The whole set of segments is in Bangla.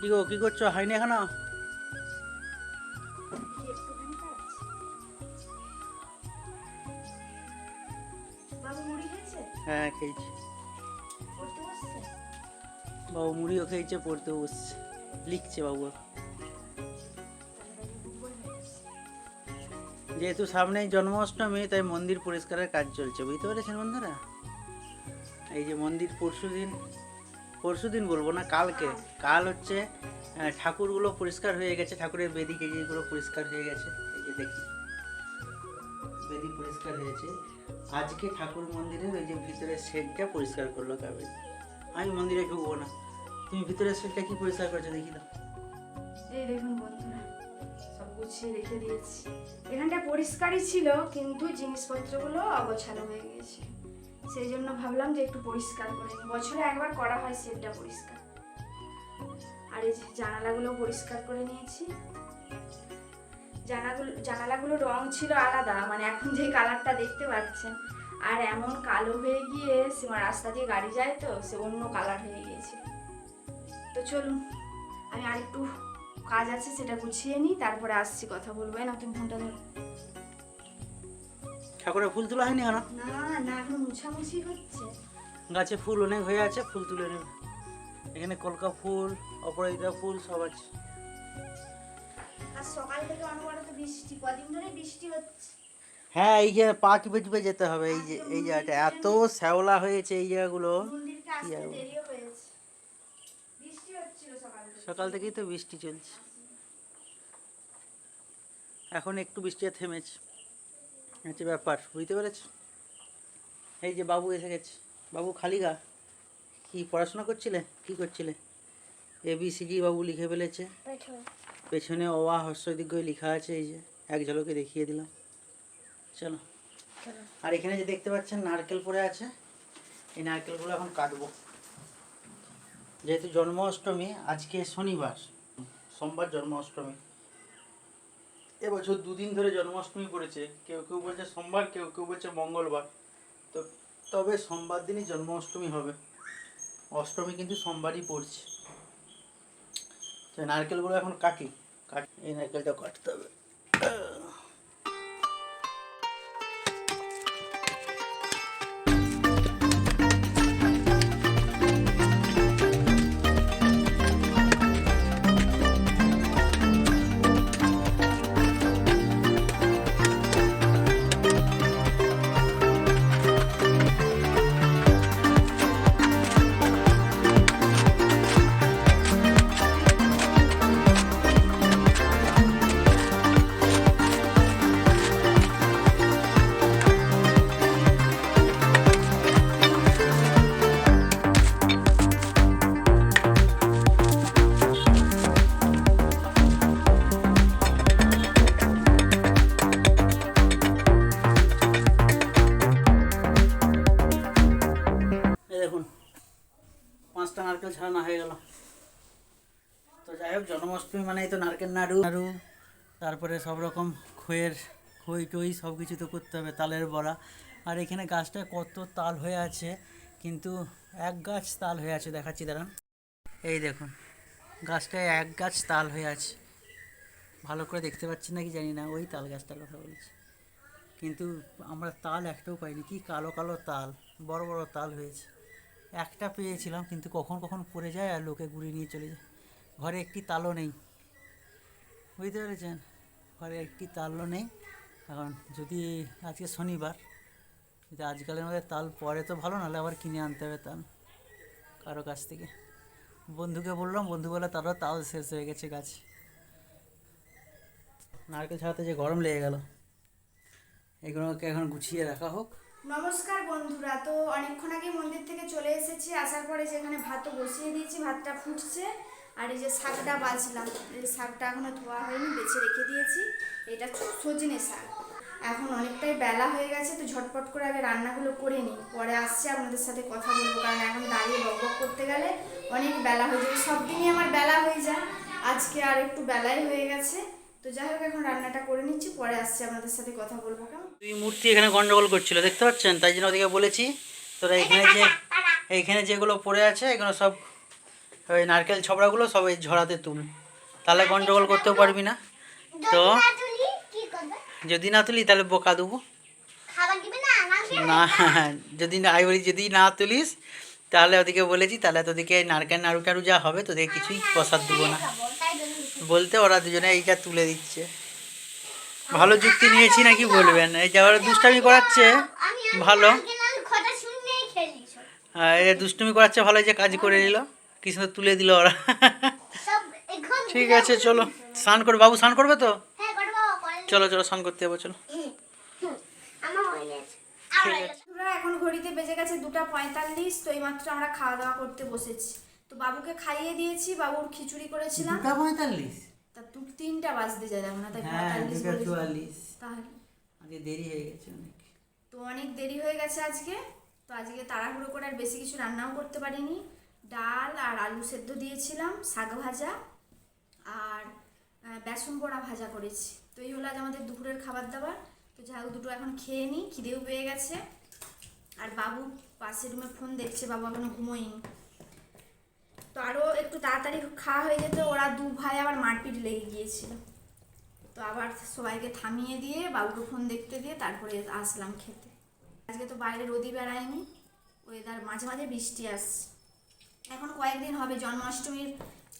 কি গো কি করছ? হয়নি এখনও? বাবু মুড়ি খেয়েছে? হ্যাঁ খেয়েছি। বাবু মুড়িও খেয়েছে পড়তে বসছে। লিখছে বাবু। যেহেতু সামনেই জন্মাষ্টমী তাই মন্দির পরিষ্কারের কাজ চলছে। বুঝতে পেরেছেন বন্ধুরা? এই যে মন্দির পরশু দিন পরশু দিন বলব না, কালকে। কাল হচ্ছে ঠাকুরগুলো পরিষ্কার হয়ে গেছে, ঠাকুরের বেদি কেজিগুলো পরিষ্কার হয়ে গেছে, এই যে দেখি। বেদি পরিষ্কার হয়েছে। আজকে ঠাকুর মন্দিরের ওই যে ভিতরের শেডটা পরিষ্কার করল কাবে আমি মন্দিরে ঢুকবো না। তুমি ভিতরের শেডটা কি পরিষ্কার করছ দেখি না এই দেখুন বন্ধুরা, সব গুছিয়ে রেখে দিয়েছি। এখানটা পরিষ্কারই ছিল, কিন্তু জিনিসপত্রগুলো অগোছালো হয়ে গিয়েছে সেই জন্য ভাবলাম যে একটু পরিষ্কার করে নিই। বছরে একবার করা হয় সেটটা পরিষ্কার। আর এই জানালাগুলো পরিষ্কার করে নিয়েছি। জানাগুলো জানালাগুলো রং ছিল আলাদা মানে এখন যে কালারটা দেখতে পাচ্ছেন। আর এমন কালো হয়ে গিয়ে সে রাস্তা দিয়ে গাড়ি যায় তো, সে অন্য কালার হয়ে গিয়েছে। তো চলুন, আমি আরেকটু কাজ আছে সেটা গুছিয়ে নিই, তারপরে আসছি, কথা বলব। না তুমি ফোনটা ধরো। ঠাকুরের ফুল তোলা হয়নি না না মুছামুছি হচ্ছে। গাছে ফুল অনেক হয়ে আছে ফুল তুলে নেবে। এখানে কলকা ফুল অপরাজিতা ফুল সব আছে। আর সকাল থেকে অনবরত বৃষ্টি কদিন ধরে বৃষ্টি হচ্ছে। হ্যাঁ এই যে পা টিপে টিপে যেতে হবে এই যে এই জায়গাটা। এত শ্যাওলা হয়েছে এই জায়গাগুলো। সকাল সকাল থেকেই তো বৃষ্টি চলছে। এখন একটু বৃষ্টি থেমেছে। হচ্ছে ব্যাপার বুঝতে পেরেছ? এই যে বাবু এসে গেছে। বাবু খালি গা। কি পড়াশোনা করছিলে? কি করছিলে? এ বি সি জি বাবু লিখে ফেলেছে। পেছনে। অবা হর্ষদিগ্য লেখা আছে এই যে। এক ঝলকে দেখিয়ে দিলাম। চলো। আর এখানে যে দেখতে পাচ্ছেন নারকেল পড়ে আছে। এই নারকেলগুলো এখন কাটবো। যেহেতু জন্মাষ্টমী আজকে শনিবার। সোমবার জন্মাষ্টমী। এবছর দুদিন ধরে জন্মাষ্টমী পড়েছে। কেউ কেউ বলছে সোমবার, কেউ কেউ বলছে মঙ্গলবার। তো তবে সোমবার দিনই জন্মাষ্টমী হবে। অষ্টমী কিন্তু সোমবারই পড়ছে। তো নারকেলগুলো এখন কাটি কাট এই নারকেলটা কাটতে হবে। নারকেল নাড়ু। নাড়ু, তারপরে সব রকম খইয়ের খই টই সব কিছু তো করতে হবে, তালের বড়া। আর এখানে গাছটায় কত তাল হয়ে আছে, কিন্তু এক গাছ তাল হয়ে আছে, দেখাচ্ছি, দাঁড়ান। এই দেখুন, গাছটায় এক গাছ তাল হয়ে আছে। ভালো করে দেখতে পাচ্ছি নাকি জানি না, ওই তাল গাছটার কথা বলছি। কিন্তু আমরা তাল একটাও পাইনি, কি কালো কালো তাল, বড় বড় তাল হয়েছে। একটা পেয়েছিলাম, কিন্তু কখন কখন পড়ে যায় আর লোকে গুড়ি নিয়ে চলে যায়। ঘরে একটি তালও নেই। বুঝতে পেরেছেন ঘরে একটি তালও নেই। এখন যদি আজকে শনিবার, যদি আজকালের মধ্যে তাল পরে তো ভালো, নাহলে আবার কিনে আনতে হবে তাল কারও কাছ থেকে। বন্ধুকে বললাম, বন্ধু বলে তারও তাল শেষ হয়ে গেছে গাছ। নারকেল ছাড়াতে যে গরম লেগে গেল, এগুলোকে এখন গুছিয়ে রাখা হোক। নমস্কার বন্ধুরা, তো অনেকক্ষণ আগে মন্দির থেকে চলে এসেছি। আসার পরে যেখানে ভাতও বসিয়ে দিয়েছি, ভাতটা ফুটছে। আর এই যে শাকটা বাছলাম এই শাকটা এখনও ধোয়া হয়নি বেছে রেখে দিয়েছি। এটা সজনে শাক। এখন অনেকটাই বেলা হয়ে গেছে তো ঝটপট করে আগে রান্নাগুলো করে নিই। পরে আসছে আপনাদের সাথে কথা বলব কারণ এখন দাঁড়িয়ে বক বক করতে গেলে অনেক বেলা হয়ে যাবে সব দিনই আমার বেলা হয়ে যায়। আজকে আর একটু বেলাই হয়ে গেছে। তো যাই হোক এখন রান্নাটা করে নিচ্ছি পরে আসছে আপনাদের সাথে কথা বলব কেমন? দুই মূর্তি এখানে গন্ডগোল করছিল দেখতে পাচ্ছেন? তাই জন্য ওদিকে বলেছি তোরা এখানে যে এইখানে যেগুলো পড়ে আছে এগুলো সব ওই নারকেল ছবড়াগুলো সব এই ঝরাতে তুল তাহলে গন্ডগোল করতেও পারবি না। তো যদি না তুলি তাহলে বোকা দেবো। না যদি না আমি বলি যদি না তুলিস তাহলে ওদিকে বলেছি তাহলে তোদেরকে নারকেল নাড়ু টাড়ু যা হবে তোদের কিছুই প্রসাদ দেবো না। বলতে ওরা দুজনে এইটা তুলে দিচ্ছে। ভালো যুক্তি নিয়েছি নাকি বলবেন? এই যে ওরা দুষ্টামি করাচ্ছে ভালো। দুষ্টুমি করাচ্ছে ভালো যে কাজ করে নিল। কি সুন্দর তুলে দিল ওরা? ঠিক আছে চলো। স্নান করবে বাবু স্নান করবে তো? হ্যাঁ চলো চলো স্নান করতে যাব চলো। এখন ঘড়িতে বেজে গেছে দুটা পঁয়তাল্লিশ তো এইমাত্র আমরা খাওয়া দাওয়া করতে বসেছি। তো বাবুকে খাইয়ে দিয়েছি বাবুর খিচুড়ি করেছিলাম। দুটা পঁয়তাল্লিশ? তা দু তিনটা বাজতে যায় দেখো না তাই হ্যাঁ পঁয়তাল্লিশ চুয়াল্লিশ। তাহলে। দেরি হয়ে গেছে অনেক। তো অনেক দেরি হয়ে গেছে আজকে। তো আজকে তাড়াহুড়ো করে আর বেশি কিছু রান্নাও করতে পারিনি। ডাল আর আলু সেদ্ধ দিয়েছিলাম, শাক ভাজা আর বেসন বড়া ভাজা করেছি। তো এই হলো আজ আমাদের দুপুরের খাবার দাবার। তো যাই দুটো এখন খেয়ে নিই, খিদেও পেয়ে গেছে। আর বাবু পাশের রুমে ফোন দেখছে, বাবু এখনও ঘুমোয়নি। তো আরও একটু তাড়াতাড়ি খাওয়া হয়ে যেত, ওরা দু ভাই আবার মারপিট লেগে গিয়েছিল। তো আবার সবাইকে থামিয়ে দিয়ে বাবুকে ফোন দেখতে দিয়ে তারপরে আসলাম খেতে। আজকে তো বাইরে রোদি বেড়ায়নি ওয়েদার মাঝে মাঝে বৃষ্টি আসছে। এখন কয়েকদিন হবে জন্মাষ্টমীর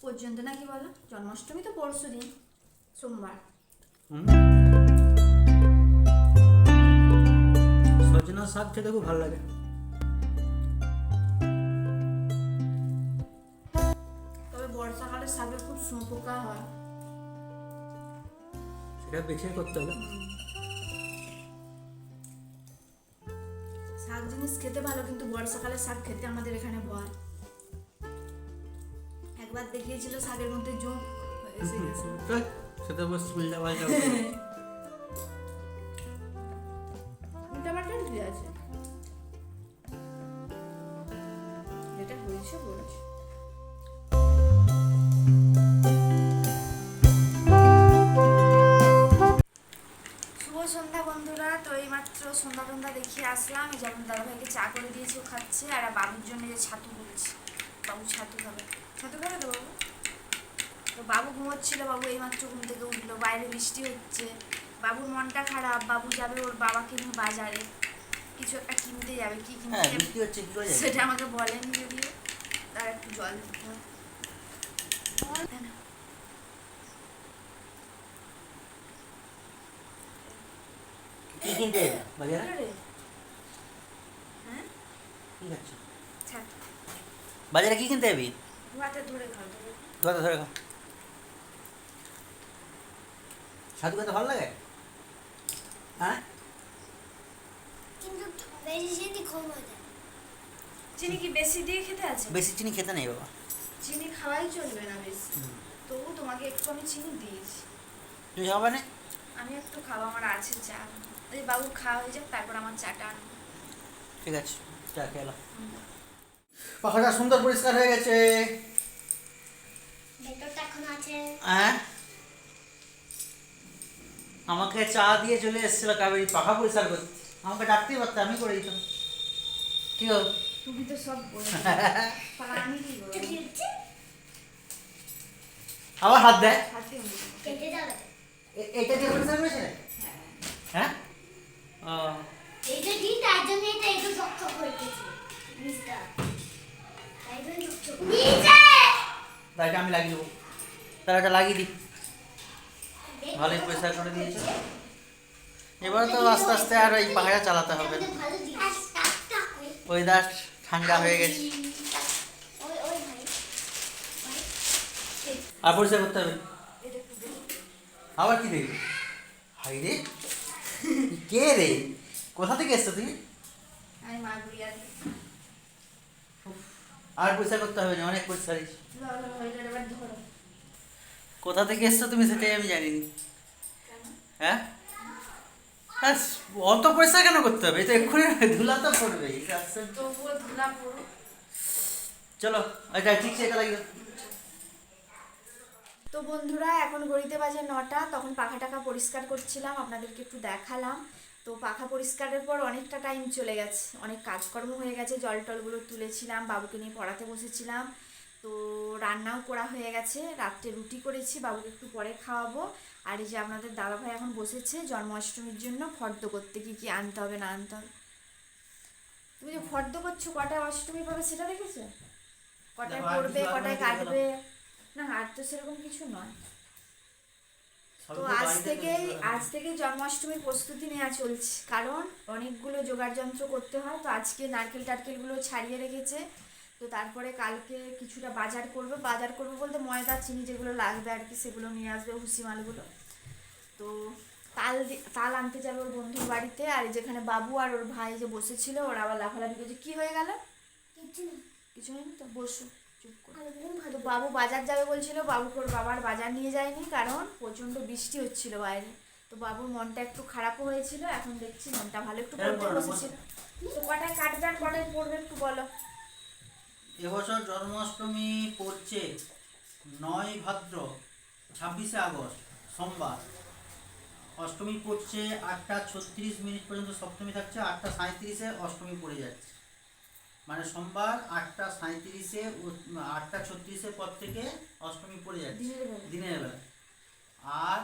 পর্যন্ত নাকি বলো? জন্মাষ্টমী তো পরশু দিন সোমবার। সজনা শাক খেতে খুব ভালো লাগে। তবে বর্ষাকালে শাকে খুব শুঁপোকা হয়। সেটা বেছে করতে হবে। শাক জিনিস খেতে ভালো কিন্তু বর্ষাকালে শাক খেতে আমাদের এখানে ভয়। একবার দেখিয়েছিল শাকের মধ্যে জোঁক এসে গেছে। সেটা বস উল্টা পাল্টা উল্টা পাল্টা কি আছে? যেটা হয়েছে বলছি। সন্ধ্যা বন্ধুরা তো এইমাত্র সন্ধ্যা সন্ধ্যা দেখিয়ে আসলাম। এই যেমন দাদাভাইকে চা করে দিয়েছি ও খাচ্ছে আর বাবুর জন্য যে ছাতু বলছি বাবু ছাতু খাবে ছাতু খাবে তো বাবু তো বাবু ঘুমোচ্ছিল বাবু এইমাত্র ঘুম থেকে উঠল। বাইরে বৃষ্টি হচ্ছে। বাবুর মনটা খারাপ। বাবু যাবে ওর বাবাকে নিয়ে বাজারে। কিছু একটা কিনতে যাবে। কি হ্যাঁ কিনতে যাবে? সেটা আমাকে বলেনি যদিও। তার একটু জল দিতে হবে। কি কিনতে বাজারে? হলো রে? হ্যাঁ? ঠিক আছে বাজারে কি কিনতে যাবি? ধরে খাও ধরে ধরে ধরে খাও। সাধু খেতে ভালো লাগে? হ্যাঁ? কিন্তু বেশি যদি কম হয়ে যায়। চিনি কি বেশি দিয়ে খেতে আছে? বেশি চিনি খেতে নেই বাবা। চিনি খাওয়াই চলবে না বেশি। তবু তোমাকে একটু আমি চিনি দিয়েছি। তুমি খাবে না আমি একটু খাব আমার আছে চা। এই বাবু খাওয়া হয়ে যাক তারপর আমার চাটা আনব। ঠিক আছে চা খেলাম। পাখাটা সুন্দর পরিষ্কার হয়ে গেছে। ভেতরটা এখন আছে। হ্যাঁ? আমাকে চা দিয়ে চলে এসেছিল কাবেরি পাখা পরিষ্কার করতে। আমাকে ডাকতেই পারতে আমি করে দিতাম। কি হল? তুমি তো সব আবার হাত দেয়? এটা দিয়ে পরিষ্কার করেছে হ্যাঁ। ও। এইটা দিন তার জন্য এটা একটু ঝকঝক গেছে নিচটা। তাই জন্য ঝকঝক নিচে! তাই আমি লাগিয়ে দেবো। তাহলে এটা লাগিয়ে দিই। ভালোই পরিষ্কার করে দিয়েছে। এবার তো আস্তে আস্তে আর ওই পাখাটা চালাতে হবে। ওয়েদার ঠান্ডা হয়ে গেছে। আর পরিষ্কার করতে হবে। আবার কি দেখবি হাই রে। কে রে? কোথা থেকে এসছো তুমি? আর পরিষ্কার করতে হবে না অনেক পরিষ্কার কোথা থেকে এসছো তুমি সেটাই আমি জানিনি। হ্যাঁ? হ্যাঁ, অত পরিষ্কার কেন করতে হবে? তো এক্ষুনি ধুলা তো ধুলা চলো আচ্ছা ঠিক আছে এটা লাগিয়ে তো বন্ধুরা এখন ঘড়িতে বাজে নটা তখন পাখা টাকা পরিষ্কার করছিলাম আপনাদেরকে একটু দেখালাম। তো পাখা পরিষ্কারের পর অনেকটা টাইম চলে গেছে অনেক কাজকর্ম হয়ে গেছে জল টলগুলো তুলেছিলাম বাবুকে নিয়ে পড়াতে বসেছিলাম। তো রান্নাও করা হয়ে গেছে। রাত্রে রুটি করেছি বাবুকে একটু পরে খাওয়াবো। আর এই যে আপনাদের দাদাভাই এখন বসেছে জন্মাষ্টমীর জন্য ফর্দ করতে কি কি আনতে হবে না আনতে হবে? তুমি যে ফর্দ করছ কটায় অষ্টমী পাবে সেটা দেখেছ? কটায় আর পড়বে কটায় কাটবে? না আর তো সেরকম কিছু নয়। তো আজ থেকেই আজ থেকে জন্মাষ্টমীর প্রস্তুতি নেওয়া চলছে। কারণ অনেকগুলো জোগাড় যন্ত্র করতে হয়। তো আজকে নারকেল টারকেলগুলো ছাড়িয়ে রেখেছে। তো তারপরে কালকে কিছুটা বাজার করবে বাজার করবে বলতে ময়দা চিনি যেগুলো লাগবে আর কি সেগুলো নিয়ে আসবে হুসি মালগুলো। তো তাল তাল আনতে যাবে ওর বন্ধুর বাড়িতে আর যেখানে বাবু আর ওর ভাই যে বসেছিল ওরা আবার লাফালাফি করছে। কি হয়ে গেল? কিছু না। কিছু হয়নি তো? বসো চুপ করে। তো বাবু বাজার যাবে বলছিল বাবুকে ওর বাবার বাজার নিয়ে যায়নি কারণ প্রচণ্ড বৃষ্টি হচ্ছিল বাইরে। তো বাবুর মনটা একটু খারাপও হয়েছিল এখন দেখছি মনটা ভালো একটু পড়তে বসেছিল। তো কটায় কাটবে আর কটায় পড়বে একটু বলো। এবছর জন্মাষ্টমী পড়ছে নয় ভাদ্র ছাব্বিশে আগস্ট সোমবার। অষ্টমী পড়ছে আটটা ছত্রিশ মিনিট পর্যন্ত সপ্তমী থাকছে আটটা সাঁত্রিশে অষ্টমী পড়ে যাচ্ছে। মানে সোমবার আটটা সাঁত্রিশে আটটা ছত্রিশের পর থেকে অষ্টমী পড়ে যাচ্ছে। দিনের বেলা। আর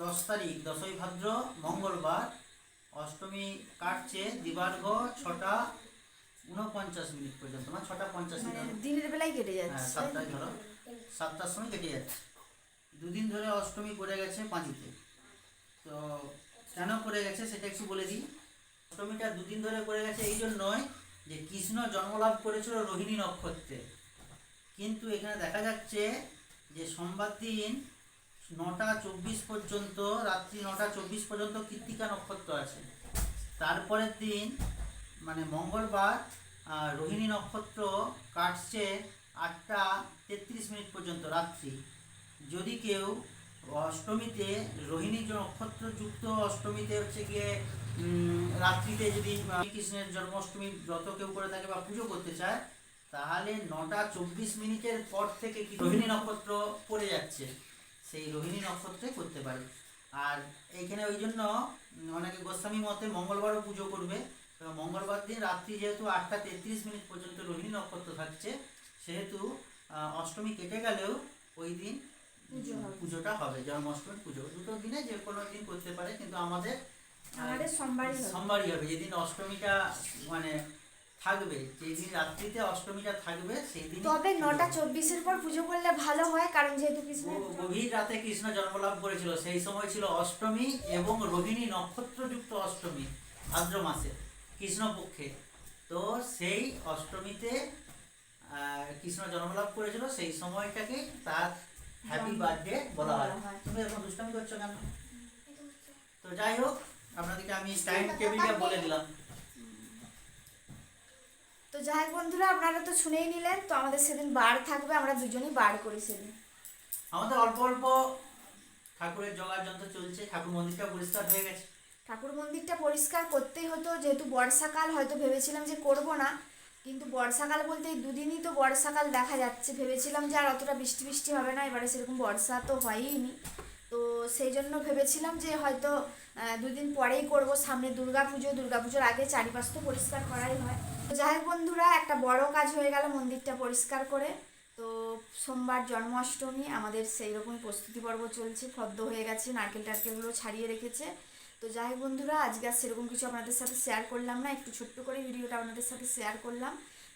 দশ তারিখ দশই ভাদ্র মঙ্গলবার অষ্টমী কাটছে দিবার্ঘ ছটা উনপঞ্চাশ মিনিট পর্যন্ত মানে ছটা পঞ্চাশ মানে মিনিট। দিনের বেলায় কেটে হ্যাঁ যাচ্ছে। সাতটায় ধরো। সাতটার সময় কেটে যাচ্ছে। দুদিন ধরে অষ্টমী পড়ে গেছে পাঁচিতে। তো কেন পড়ে গেছে সেটা একটু বলে দিই। অষ্টমীটা দুদিন ধরে পড়ে গেছে এই জন্যই যে কৃষ্ণ জন্মলাভ করেছিল রোহিণী নক্ষত্রে। কিন্তু এখানে দেখা যাচ্ছে যে সোমবার দিন নটা চব্বিশ পর্যন্ত রাত্রি নটা চব্বিশ পর্যন্ত কৃত্তিকা নক্ষত্র আছে। তারপরের দিন মানে মঙ্গলবার রোহিণী নক্ষত্র কাটছে আটটা তেত্রিশ মিনিট পর্যন্ত রাত্রি। যদি কেউ অষ্টমীতে রোহিণী নক্ষত্রযুক্ত অষ্টমীতে হচ্ছে গিয়ে রাত্রিতে যদি কৃষ্ণের জন্মাষ্টমী ব্রত কেউ করে থাকে বা পুজো করতে চায়, তাহলে নটা চব্বিশ মিনিটের পর থেকে কি রোহিণী নক্ষত্র পড়ে যাচ্ছে, সেই রোহিণী নক্ষত্রে করতে পারে। আর এইখানে ওই জন্য অনেকে গোস্বামী মতে মঙ্গলবারও পুজো করবে। মঙ্গলবার দিন রাত্রি যেহেতু আটটা তেত্রিশ মিনিট পর্যন্ত রোহিণী নক্ষত্র থাকছে সেহেতু অষ্টমী কেটে গেলেও ওই দিন। পুজোটা হবে জন্মাষ্টমীর পুজো। দুটো দিনে যে কোনো দিন করতে পারে কিন্তু আমাদের সোমবারই হবে। সোমবারই হবে। যেদিন অষ্টমীটা মানে থাকবে যেদিন রাত্রিতে অষ্টমীটা থাকবে সেই দিন তবে নটা চব্বিশের পর পুজো করলে ভালো হয় কারণ যেহেতু কৃষ্ণের গভীর রাতে কৃষ্ণ জন্মলাভ করেছিল। সেই সময় ছিল অষ্টমী এবং রোহিণী নক্ষত্রযুক্ত অষ্টমী ভাদ্র মাসে। কৃষ্ণপক্ষে। তো সেই অষ্টমীতে কৃষ্ণ জন্মলাভ করেছিল সেই সময়টাকে তার হ্যাপি বার্থডে বলা হয়। তুমি এখন দুষ্টামি করছ কেন? তো যাই হোক আপনাদেরকে আমি টাইম টেবিলটা বলে দিলাম। তো যাই বন্ধুরা আপনারা তো শুনেই নিলেন তো আমাদের সেদিন বার থাকবে আমরা দুজনেই বার করি সেদিন। আমাদের অল্প অল্প ঠাকুরের জোগাড় যন্ত্র চলছে ঠাকুর মন্দিরটা পরিষ্কার হয়ে গেছে। ঠাকুর মন্দিরটা পরিষ্কার করতেই হতো, যেহেতু বর্ষাকাল, হয়তো ভেবেছিলাম যে করব না। কিন্তু বর্ষাকাল বলতে এই দুদিনই তো বর্ষাকাল দেখা যাচ্ছে। ভেবেছিলাম যে আর অতটা বৃষ্টি বৃষ্টি হবে না, এবারে সেরকম বর্ষা তো হয়ই নি তো সেই জন্য ভেবেছিলাম যে হয়তো দুদিন পরেই করব। সামনে দুর্গা পুজো দুর্গা পুজোর আগে চারিপাশ তো পরিষ্কার করাই হয়। তো যাই বন্ধুরা, একটা বড় কাজ হয়ে গেল মন্দিরটা পরিষ্কার করে। তো সোমবার জন্মাষ্টমী, আমাদের সেই রকম প্রস্তুতি পর্ব চলছে। ফদ্দ হয়ে গেছে, নারকেল টারকেলগুলো ছাড়িয়ে রেখেছে। তো যাই হোক বন্ধুরা আজকে আর সেরকম কিছু আপনাদের সাথে শেয়ার করলাম না একটু ছোট্ট করে ভিডিওটা আপনাদের সাথে শেয়ার করলাম।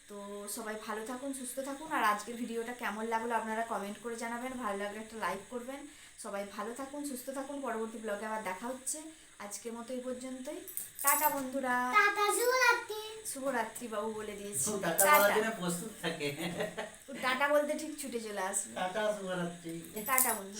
তো সবাই ভালো থাকুন সুস্থ থাকুন আর আজকের ভিডিওটা কেমন লাগল আপনারা কমেন্ট করে জানাবেন ভালো লাগলে একটা লাইক করবেন। সবাই ভালো থাকুন সুস্থ থাকুন পরবর্তী ব্লগে আবার দেখা হচ্ছে। আজকের মতো এই পর্যন্তই। টাটা বন্ধুরা। টাটা শুভরাত্রি। শুভরাত্রি বাবু বলে দিয়েছি। টাটা জন্য প্রস্তুত থাকে। টাটা বলতে ঠিক ছুটে চলে আসবে। টাটা শুভরাত্রি। টাটা বন্ধু